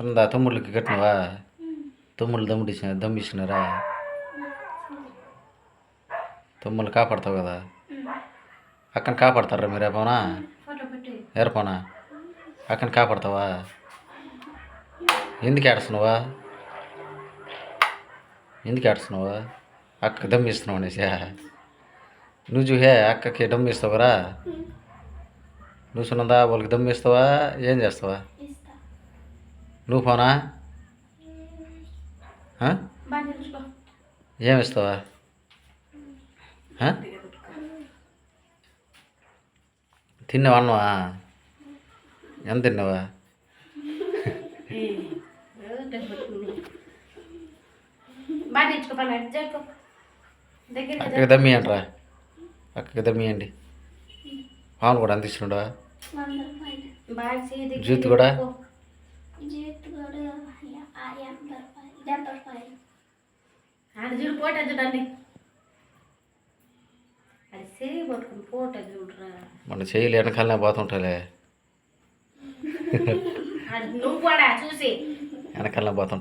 సునందా తమ్ముళ్ళకి కట్టినవా తమ్ముళ్ళు దమ్ముడిచ్చిన దమ్మిచ్చినారా తమ్ముళ్ళు కాపాడతావు కదా అక్కని కాపాడతారా మీరు ఏపోనా ఫోటో అక్కని కాపాడతావా ఎందుకు ఏడుస్తున్నావా ఎందుకు ఏడుస్తున్నావా అక్కకి దమ్మిస్తున్నావు అనేసి నువ్వు చూహే అక్కకి దమ్మిస్తావురా నువ్వు సునందా వాళ్ళకి దమ్మిస్తావా ఏం చేస్తావా నువ్వు పోనా ఆ? బాగా తెలుసుకో ఏం ఇస్తావా ఆ? తిన్నావా అన్నవా ఎంత తిన్నావా? అక్కకి దమ్మి అంటరా. కూడా అంత ఇచ్చినాడా వంద రూపాయలు బాగా చేయి జూత్ కూడా? డెబ్బై ఆడ చూడు ఫోటో చూడండి. అది చేయి పట్టుకుని ఫోటో చూడరా. మన చెయ్యిలు వెనకాలనే పోతుంటాలే. అది నువ్వు కూడా చూసి. వెనకాలనే పోతుంటా